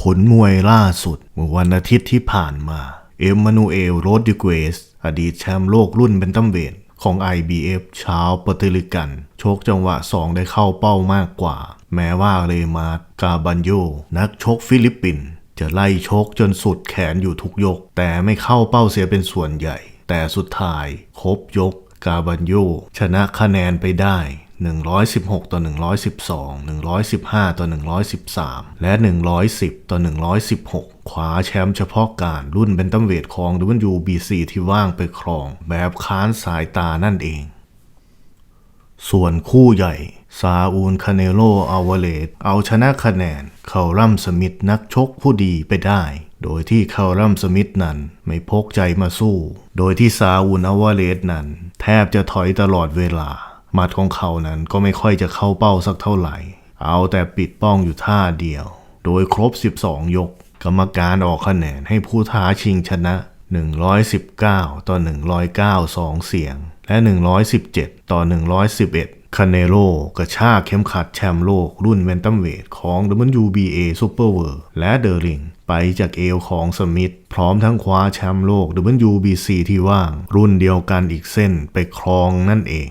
ผลมวยล่าสุดเมื่อวันอาทิตย์ที่ผ่านมา เอมมานูเอลโรดิเกสอดีตแชมป์โลกรุ่นเบนตัมเวทของ IBF ชาวปอร์ตริกัน โชคจังหวะ 2 ได้เข้าเป้ามากกว่า แม้ว่าเลมาร์กาบันโย นักชกฟิลิปปินส์จะไล่ชกจนสุดแขนอยู่ทุกยก แต่ไม่เข้าเป้าเสียเป็นส่วนใหญ่ แต่สุดท้ายครบยกกาบันโย ชนะคะแนนไปได้ 116 ต่อ 112 115 ต่อ 113 และ 110 ต่อ 116 คว้าแชมป์เฉพาะการรุ่นเบนตัมเวทของ WBC ที่ว่างไปครอง แบบค้านสายตานั่นเอง ส่วนคู่ใหญ่ ซาอูลคาเนโลอาวาเลตเอาชนะคะแนนเคารัมสมิธนักชกผู้ดีไปได้โดยที่เคารัมสมิธนั้นไม่พกใจมาสู้ โดยที่ซาอูลอาวาเลตนั้น แทบจะถอยตลอดเวลา มัดของเขานั้นก็ไม่ค่อยจะเข้าเป้าสักเท่าไหร่ เอาแต่ปิดป้องอยู่ท่าเดียว โดยครบ 12 ยก กรรมการออกคะแนนให้ผู้ท้าชิงชนะ 119 ต่อ 109 2 เสียง และ 117 ต่อ 111 คาเนโลกระชากเข็มขัดแชมป์โลกรุ่นเวนตัมเวทของ WBA Super World และเดอริงไปจากเอวของสมิธพร้อมทั้งคว้าแชมป์โลก WBC ที่ว่าง รุ่นเดียวกันอีกเส้นไปครองนั่นเอง